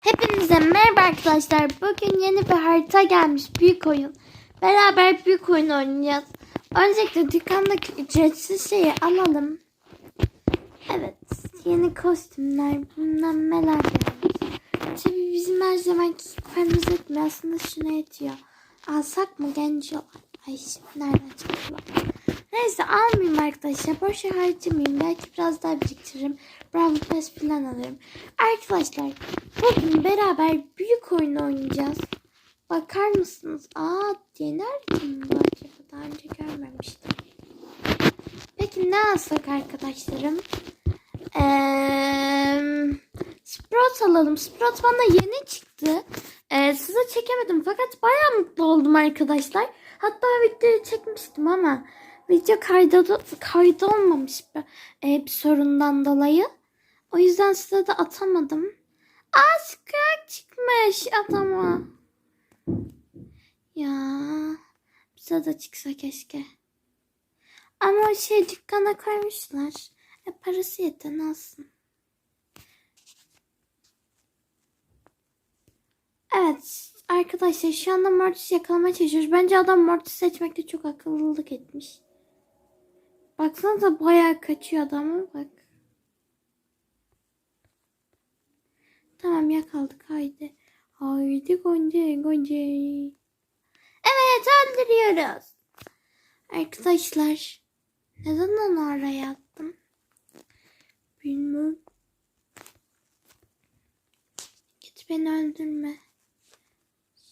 Hepinize merhaba arkadaşlar. Bugün yeni bir harita gelmiş. Büyük oyun. Beraber büyük oyun oynayacağız. Öncelikle dükkandaki ücretsiz şeyi alalım. Evet. Yeni kostümler, bilmem neler gelmiş. Tabii bizim her zamanki paramız etmiyor. Aslında şuna yetiyor. Alsak mı genç olan? Ay şimdi nereden çıktılar? Neyse almayayım arkadaşlar. Boş yer harcamayayım. Belki biraz daha biriktiririm. Bravo Pass falan alırım. Arkadaşlar bugün beraber büyük oyun oynayacağız. Bakar mısınız? Aa Yener kim bu acaba? Daha önce görmemiştim. Peki ne alsak arkadaşlarım? Eee Sprout alalım. Sprout bana yeni çıktı. Ee, size çekemedim fakat bayağı mutlu oldum arkadaşlar. Hatta videoyu çekmiştim ama video kayda, kayda olmamış bir, e, bir sorundan dolayı. O yüzden size de atamadım. Skrag çıkmış adama. Ya bize de çıksa keşke. Ama şey dükkana koymuşlar. E, parası yeten alsın. Evet arkadaşlar şu anda Mortis yakalamaya çalışıyoruz. Bence adam Mortis seçmekte çok akıllılık etmiş. Baksanıza bayağı kaçıyor adamı bak. Tamam yakaladık haydi. Haydi Gonca Gonca. Evet öldürüyoruz. Arkadaşlar neden onu araya attım? Bilmem. Git beni öldürme.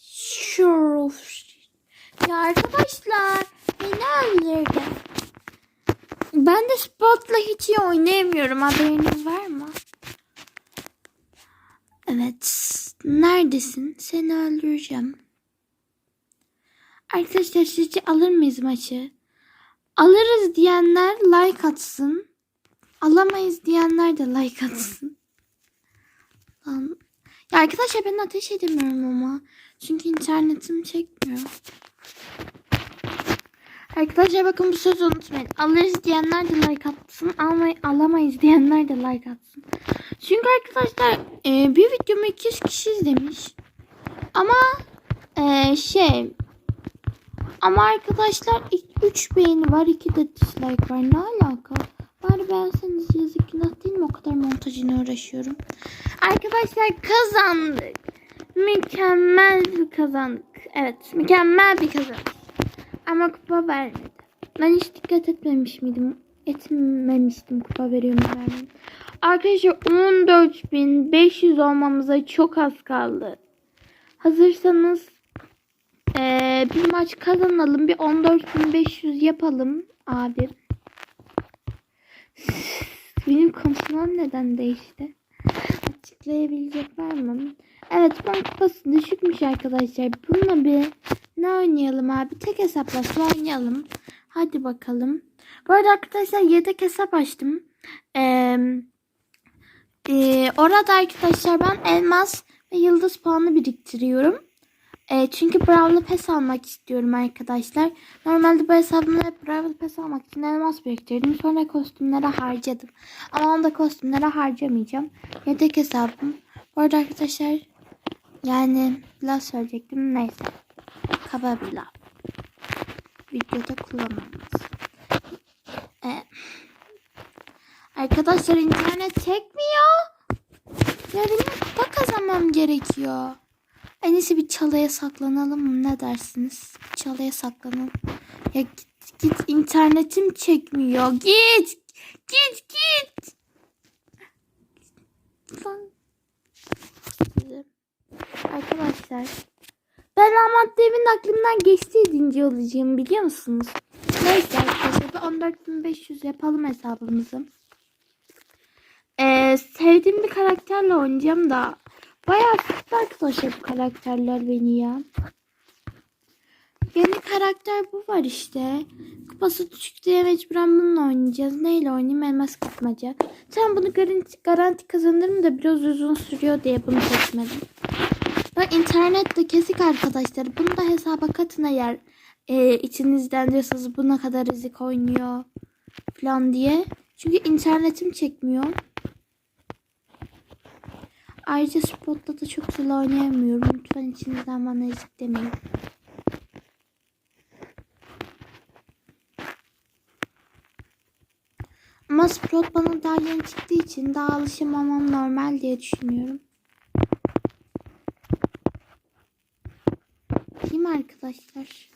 Şuruf. Ya arkadaşlar beni öldürdü. Ben de Spot'la hiç iyi oynayamıyorum. Haberiniz var mı? Evet. Neredesin? Seni öldüreceğim. Arkadaşlar sizce alır mıyız maçı? Alırız diyenler like atsın. Alamayız diyenler de like atsın. Lan. Ya arkadaşlar ben ateş edemiyorum ama. Çünkü internetim çekmiyor. Arkadaşlar bakın bu sözü unutmayın. Alırız diyenler de like atsın. Almay alamayız diyenler de like atsın. Çünkü arkadaşlar e, bir videomu 200 kişi izlemiş. Ama e, şey ama arkadaşlar 3 beğeni var 2 de dislike var. Ne alaka? Bari beğenseniz yazık günah değil mi? O kadar montajına uğraşıyorum. Arkadaşlar kazandık. Mükemmel bir kazandık. Evet mükemmel bir kazandık. Ama kupa vermedi. Ben hiç dikkat etmemiş miydim? Etmemiştim kupa veriyorum vermem. Arkadaşlar 14.500 olmamıza çok az kaldı. Hazırsanız eee, bir maç kazanalım. Bir 14.500 yapalım abi. Benim konuşmam neden değişti? Açıklayabilecek var mı? Evet bunun kupası düşükmüş arkadaşlar. Bununla bir ne oynayalım abi? Tek hesaplaşma oynayalım. Hadi bakalım. Bu arada arkadaşlar yedek hesap açtım. Ee, e, orada arkadaşlar ben elmas ve yıldız puanı biriktiriyorum. E, çünkü Brawl'ı pes almak istiyorum arkadaşlar. Normalde bu hesabımda hep Brawl'ı pes almak için elmas biriktirdim. Sonra kostümlere harcadım. Ama onu da kostümlere harcamayacağım. Yedek hesabım. Bu arada arkadaşlar yani laf söyleyecektim. Neyse. Kaba bir laf. Videoda kullanılmaz. E, arkadaşlar internet çekmiyor. Ya benim kupa kazanmam gerekiyor. En iyisi bir çalıya saklanalım mı? Ne dersiniz? Çalıya saklanalım. Ya git git internetim çekmiyor. Git. Git git. Lan. Arkadaşlar. Ben Rahmat Devin aklımdan geçti edince olacağım biliyor musunuz? Neyse arkadaşlar 14.500 yapalım hesabımızı. Ee, sevdiğim bir karakterle oynayacağım da Bayağı sıktı arkadaşlar bu karakterler beni ya. Yeni karakter bu var işte. Kupası düşük diye mecburen bununla oynayacağız. Neyle oynayayım? Elmas kapmaca. Sen bunu garanti, garanti kazanırım da biraz uzun sürüyor diye bunu seçmedim. Bak internette kesik arkadaşlar. Bunu da hesaba katın eğer e, içinizden diyorsanız bu ne kadar ezik oynuyor falan diye. Çünkü internetim çekmiyor. Ayrıca Spot'ta da çok güzel oynayamıyorum. Lütfen içinizden bana ezik demeyin. Ama Sprot bana daha yeni çıktığı için daha alışamamam normal diye düşünüyorum. Değil mi arkadaşlar?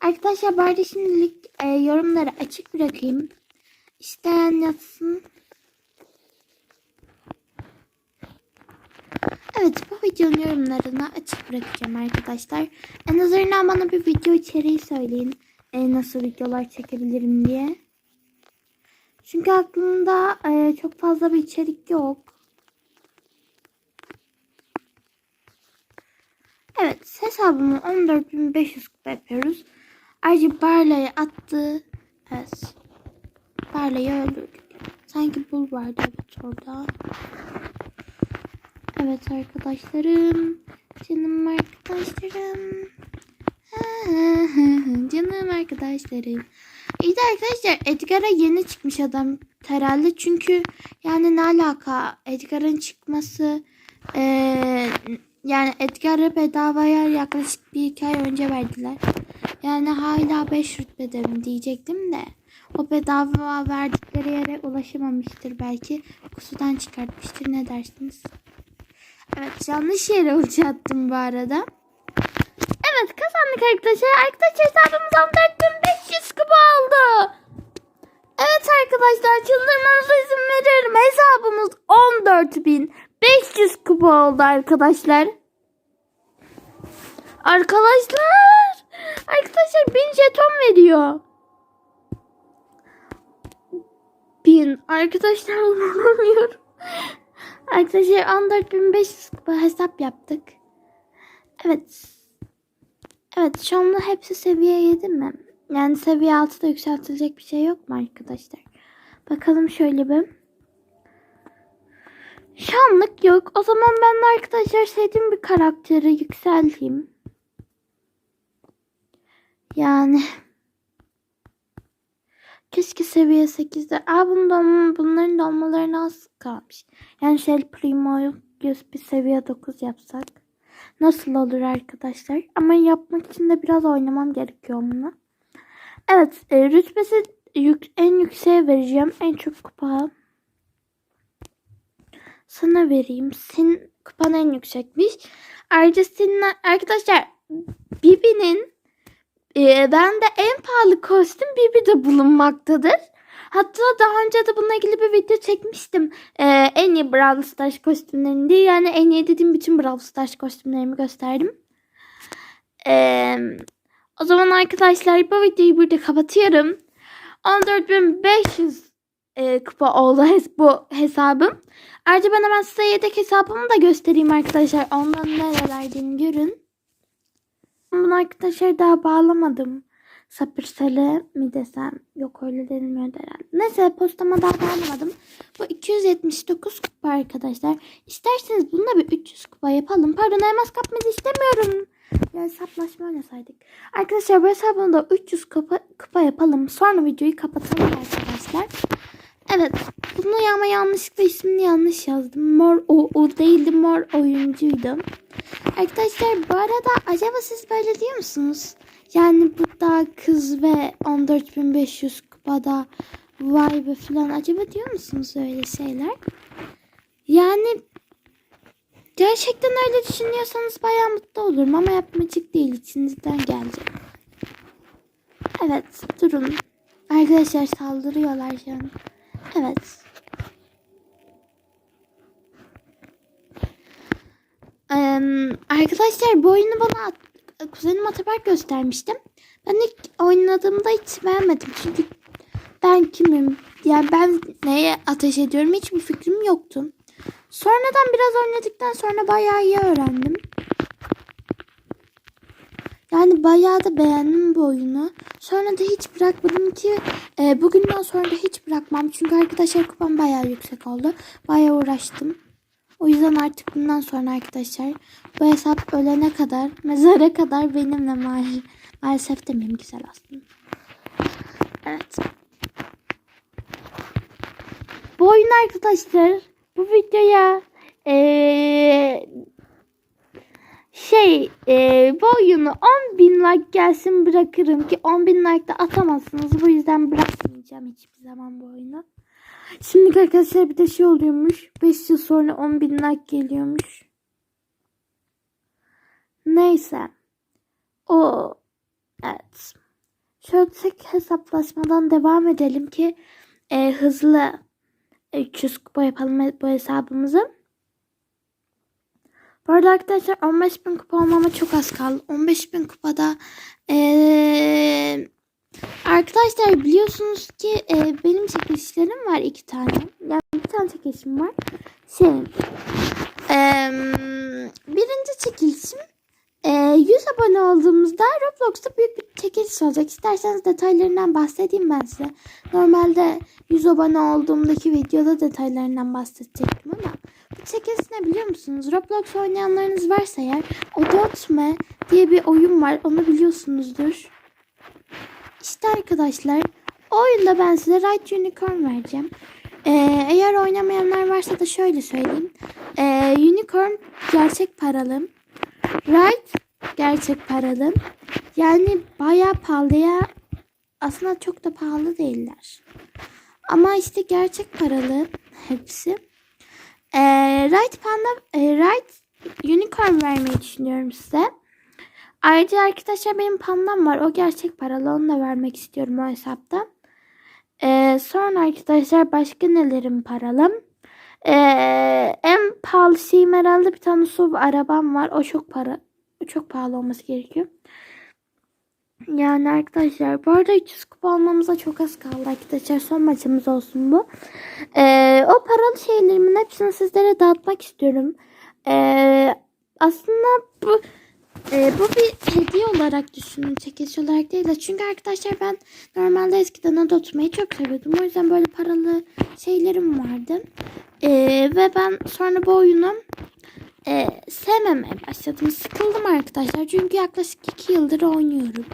Arkadaşlar bari şimdilik e, yorumları açık bırakayım. İsteyen yazsın. Evet bu videonun yorumlarını açık bırakacağım arkadaşlar. En azından bana bir video içeriği söyleyin. E, nasıl videolar çekebilirim diye. Çünkü aklımda e, çok fazla bir içerik yok. Evet hesabımı 14.500 kupa yapıyoruz. Ayrıca Barla'ya attı. Evet. Barla'yı öldürdük. Sanki bul vardı evet orada. Evet arkadaşlarım. Canım arkadaşlarım. Canım arkadaşlarım. İyi de arkadaşlar Edgar'a yeni çıkmış adam herhalde. Çünkü yani ne alaka Edgar'ın çıkması eee, yani Edgar'a bedavaya yaklaşık bir iki ay önce verdiler. Yani hala 5 rütbede mi diyecektim de. O bedava verdikleri yere ulaşamamıştır belki. Kusudan çıkartmıştır ne dersiniz? Evet yanlış yere ulti attım bu arada. Evet kazandık arkadaşlar. Arkadaşlar hesabımız 14500 kupa oldu. Evet arkadaşlar çıldırmanıza izin veririm. Hesabımız 14500 kupa oldu arkadaşlar. Arkadaşlar. Arkadaşlar 1000 jeton veriyor. 1000. Arkadaşlar inanamıyorum. Arkadaşlar 14500 kupa hesap yaptık. Evet. Evet şu anda hepsi seviye 7 mi? Yani seviye 6'da yükseltilecek bir şey yok mu arkadaşlar? Bakalım şöyle bir. Şu anlık yok. O zaman ben arkadaşlar sevdiğim bir karakteri yükselteyim. Yani keşke seviye 8'de. Aa bundan, bunların dolmalarına az kalmış. Yani Shell Primo'yu bir seviye 9 yapsak. Nasıl olur arkadaşlar? Ama yapmak için de biraz oynamam gerekiyor onunla. Evet e, rütbesi yük, en yükseğe vereceğim. En çok kupa. Sana vereyim. Senin kupan en yüksekmiş. Ayrıca senin arkadaşlar Bibi'nin e, bende en pahalı kostüm Bibi'de bulunmaktadır. Hatta daha önce de bununla ilgili bir video çekmiştim. Ee, en iyi Brawl Stars kostümlerini. Yani en iyi dediğim bütün Brawl Stars kostümlerimi gösterdim. Ee, o zaman arkadaşlar bu videoyu burada kapatıyorum. 14.500 e, kupa oldu hes bu hesabım. Ayrıca ben hemen size yedek hesabımı da göstereyim arkadaşlar. Ondan nerelerdeyim görün. Bunu arkadaşlar daha bağlamadım. Sapırsele mi desem? Yok öyle denilmiyor herhalde. Neyse postama daha bağlamadım. Bu 279 kupa arkadaşlar. İsterseniz bununla bir 300 kupa yapalım. Pardon elmas kapmayı istemiyorum. Ya hesaplaşma oynasaydık. Arkadaşlar bu hesabını da 300 kupa, kupa yapalım. Sonra videoyu kapatalım arkadaşlar. Evet. Bunu ama yanlışlıkla ismini yanlış yazdım. Mor o, o değildi. Mor oyuncuydu. Arkadaşlar bu arada acaba siz böyle diyor musunuz? Yani bu da kız ve 14.500 kupada vay be falan acaba diyor musunuz öyle şeyler? Yani gerçekten öyle düşünüyorsanız bayağı mutlu olurum ama yapmacık değil içinizden gelecek. Evet durun. Arkadaşlar saldırıyorlar an. Evet. Ee, arkadaşlar bu oyunu bana kuzenim Ataberk göstermiştim. Ben ilk oynadığımda hiç beğenmedim. Çünkü ben kimim? Yani ben neye ateş ediyorum hiçbir fikrim yoktu. Sonradan biraz oynadıktan sonra bayağı iyi öğrendim. Yani bayağı da beğendim bu oyunu. Sonra da hiç bırakmadım ki e, bugünden sonra da hiç bırakmam. Çünkü arkadaşlar kupam bayağı yüksek oldu. Bayağı uğraştım. O yüzden artık bundan sonra arkadaşlar bu hesap ölene kadar, mezara kadar benimle maalesef, maalesef demeyeyim güzel aslında. Evet. Bu oyun arkadaşlar bu videoya eee şey e, bu oyunu 10 bin like gelsin bırakırım ki 10 bin like de atamazsınız. Bu yüzden bırakmayacağım hiçbir zaman bu oyunu. Şimdi arkadaşlar bir de şey oluyormuş. 5 yıl sonra 10 bin like geliyormuş. Neyse. O evet. Şöyle tek hesaplaşmadan devam edelim ki e, hızlı 300 kupa yapalım bu hesabımızı. Bu arada arkadaşlar 15 bin kupa olmama çok az kaldı. 15 bin kupada ee, arkadaşlar biliyorsunuz ki e, benim çekilişlerim var iki tane. Yani bir tane çekilişim var. Şey, e, birinci çekilişim e, 100 abone olduğumuzda Roblox'ta büyük bir çekiliş olacak. İsterseniz detaylarından bahsedeyim ben size. Normalde 100 abone olduğumdaki videoda detaylarından bahsedecektim ama bu çekiliş ne biliyor musunuz? Roblox oynayanlarınız varsa eğer Odotme diye bir oyun var. Onu biliyorsunuzdur. İşte arkadaşlar o oyunda ben size Right Unicorn vereceğim. Ee, eğer oynamayanlar varsa da şöyle söyleyeyim. Ee, Unicorn gerçek paralı. Right gerçek paralı. Yani bayağı pahalıya aslında çok da pahalı değiller. Ama işte gerçek paralı hepsi. Ee, right Panda, e, Right Unicorn vermeyi düşünüyorum size. Ayrıca arkadaşlar benim pandam var. O gerçek paralı. Onu da vermek istiyorum o hesapta. Ee, sonra arkadaşlar başka nelerim paralı? Ee, en pahalı şeyim herhalde bir tane SUV arabam var. O çok para. Çok pahalı olması gerekiyor. Yani arkadaşlar bu arada 300 kupa almamıza çok az kaldı arkadaşlar. Son maçımız olsun bu. Ee, o paralı şeylerimin hepsini sizlere dağıtmak istiyorum. Ee, aslında bu e, bu bir hediye olarak düşünün. Çekiliş olarak değil de. Çünkü arkadaşlar ben normalde eskiden adı oturmayı çok seviyordum. O yüzden böyle paralı şeylerim vardı. Ee, ve ben sonra bu oyunu e, sevmemeye başladım. Sıkıldım arkadaşlar. Çünkü yaklaşık 2 yıldır oynuyorum.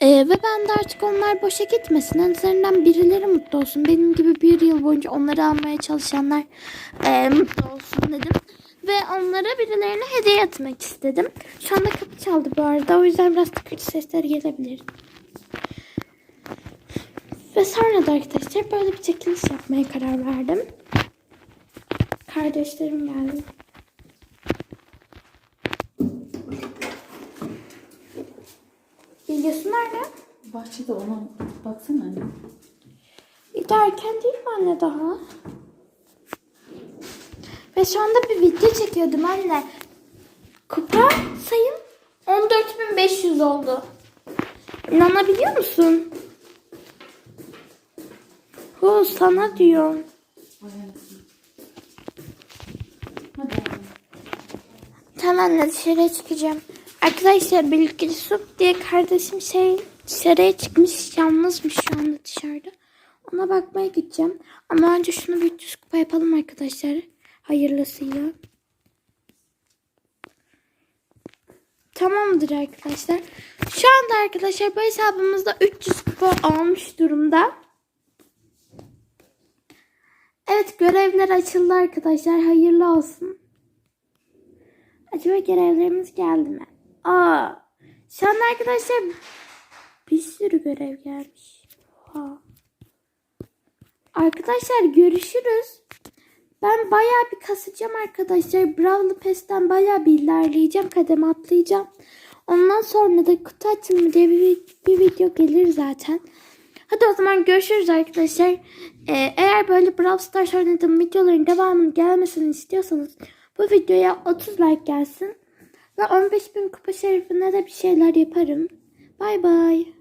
E, ve ben de artık onlar boşa gitmesin. En azından birileri mutlu olsun. Benim gibi bir yıl boyunca onları almaya çalışanlar e, mutlu olsun dedim. Ve onlara birilerine hediye etmek istedim. Şu anda kapı çaldı bu arada. O yüzden biraz tıkırtı sesler gelebilir. Ve sonra da arkadaşlar böyle bir çekiliş yapmaya karar verdim. Kardeşlerim geldi. Bilgisi nerede? Bahçede ona baksana anne. Bir de erken değil mi anne daha? Ve şu anda bir video çekiyordum anne. Kupa sayım 14.500 oldu. İnanabiliyor musun? Hu sana diyorum. Tamam anne dışarıya çıkacağım. Arkadaşlar Bilgili Sup diye kardeşim şey dışarıya çıkmış. Yalnızmış şu anda dışarıda. Ona bakmaya gideceğim. Ama önce şunu bir 300 kupa yapalım arkadaşlar. Hayırlısıyla. Tamamdır arkadaşlar. Şu anda arkadaşlar bu hesabımızda 300 kupa almış durumda. Evet görevler açıldı arkadaşlar. Hayırlı olsun. Acaba görevlerimiz geldi mi? Aa, şu anda arkadaşlar bir sürü görev gelmiş. Oha. Arkadaşlar görüşürüz. Ben bayağı bir kasacağım arkadaşlar. Brawl'lı Pass'ten bayağı bir ilerleyeceğim. Kademe atlayacağım. Ondan sonra da kutu açılımı diye bir, bir video gelir zaten. Hadi o zaman görüşürüz arkadaşlar. Ee, eğer böyle Brawl Stars oynadığım videoların devamının gelmesini istiyorsanız bu videoya 30 like gelsin. Ve 15.000 kupa şerifine de bir şeyler yaparım. Bay bay.